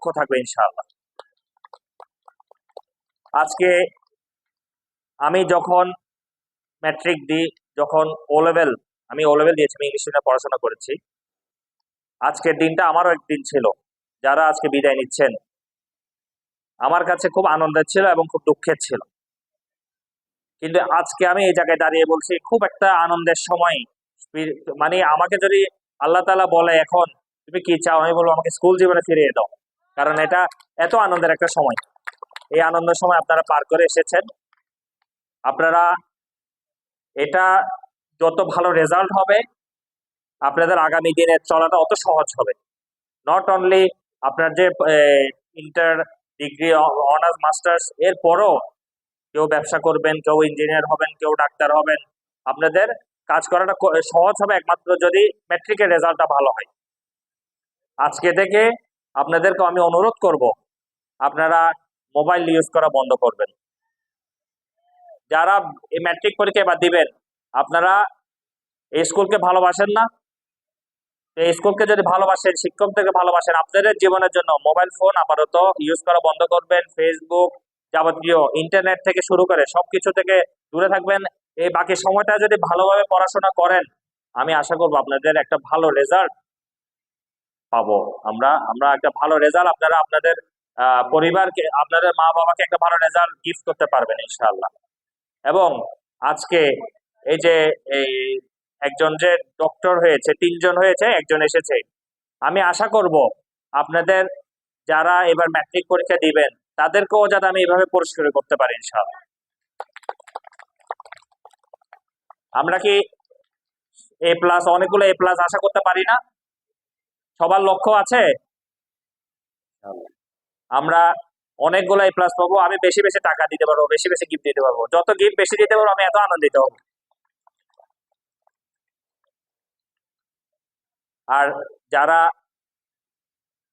দক্ষ থাকবে ইনশাআল্লাহ। আজকে আমি যখন ম্যাট্রিক দিই যখন ও লেভেল আমি ও লেভেল দিয়েছি, আমি ইংলিশ মিডিয়ামে পড়াশোনা করেছি। আজকের দিনটা আমারও একদিন ছিল, যারা আজকে বিদায় নিচ্ছেন। আমার কাছে খুব আনন্দের ছিল এবং খুব দুঃখের ছিল। কিন্তু আজকে আমি এই জায়গায় দাঁড়িয়ে বলছি, খুব একটা আনন্দের সময় মানে আমাকে যদি আল্লাহ তালা বলে এখন, তুমি কি চাও? আমি বলব, আমাকে স্কুল জীবনে ফিরিয়ে দাও। কারণ এটা এত আনন্দের একটা সময়। এই আনন্দের সময় আপনারা পার করে এসেছেন। আপনারা এটা যত ভালো রেজাল্ট হবে, আপনাদের আগামী দিনে চলাটা অত সহজ হবে। নট অনলি আপনার যে ইন্টার ডিগ্রি অনার্স মাস্টার্স এর পরও কেউ ব্যবসা করবেন, কেউ ইঞ্জিনিয়ার হবেন, কেউ ডাক্তার হবেন, আপনাদের কাজ করাটা সহজ হবে একমাত্র যদি ম্যাট্রিকের রেজাল্টটা ভালো হয়। আজকে থেকে আপনাদেরকে আমি অনুরোধ করব, আপনারা মোবাইল ইউজ করা বন্ধ করবেন। যারা এই ম্যাট্রিক পরীক্ষা এবার দিবেন, আপনারা এই স্কুলকে ভালোবাসেন না। এই স্কুলকে যদি ভালোবাসেন, শিক্ষকদেরকে ভালোবাসেন, আপনাদের জীবনের জন্য মোবাইল ফোন আপাতত ইউজ করা বন্ধ করবেন। ফেসবুক যাবতীয় ইন্টারনেট থেকে শুরু করে সবকিছু থেকে দূরে থাকবেন। এই বাকি সময়টা যদি ভালোভাবে পড়াশোনা করেন, আমি আশা করব আপনাদের একটা ভালো রেজাল্ট পাবো। আমরা আমরা একটা ভালো রেজাল্ট আপনারা, আপনাদের পরিবারকে, আপনাদের মা বাবাকে একটা ভালো রেজাল্ট গিফট করতে পারবেন, ইনশাআল্লাহ। এবং আজকে এই যে, এই একজন যে ডক্টর হয়েছে, তিনজন হয়েছে, একজন এসেছে। আমি আশা করব আপনাদের যারা এবার ম্যাট্রিক পরীক্ষা দিবেন, তাদেরকেও যাতে আমি এভাবে পুরস্কৃত করতে পারি, ইনশাআল্লাহ। আমরা কি এ প্লাস অনেকগুলো এ প্লাস আশা করতে পারি না? সবার লক্ষ্য আছে? আমরা অনেকগুলো এ প্লাস পাবো, আমি বেশি বেশি টাকা দিতে পারব, বেশি বেশি গিফট দিতে পারব। যত গিফট বেশি দিতে পারব, আমি এত আনন্দিত হব। আর যারা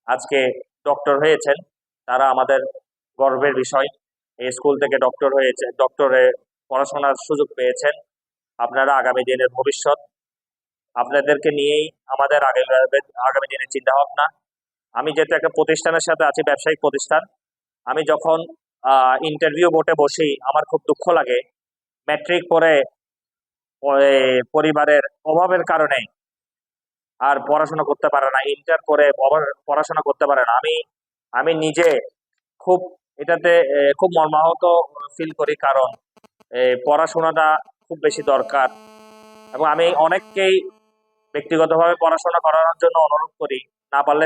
আজকে ডক্টর হয়েছেন, তারা আমাদের গর্বের বিষয়। এই স্কুল থেকে ডক্টর হয়েছে ডক্টরে পড়াশোনার সুযোগ পেয়েছেন। আপনারা আগামী দিনের ভবিষ্যৎ আপনাদেরকে নিয়েই আমাদের আগামী আগামী দিনের চিন্তা ভাবনা আমি যেহেতু একটা প্রতিষ্ঠানের সাথে আছি, ব্যবসায়িক প্রতিষ্ঠান, আমি যখন ইন্টারভিউ বোর্ডে বসি, আমার খুব দুঃখ লাগে। ম্যাট্রিক পরে পরিবারের অভাবের কারণে আর পড়াশোনা করতে পারে না। ইন্টার করে পড়াশোনা করতে পারে না। আমি আমি নিজে খুব এটাতে খুব মর্মাহত ফিল করি কারণ পড়াশোনাটা খুব বেশি দরকার। এবং আমি অনেককেই ব্যক্তিগতভাবে পড়াশোনা করানোর জন্য অনুরোধ করি। না পারলে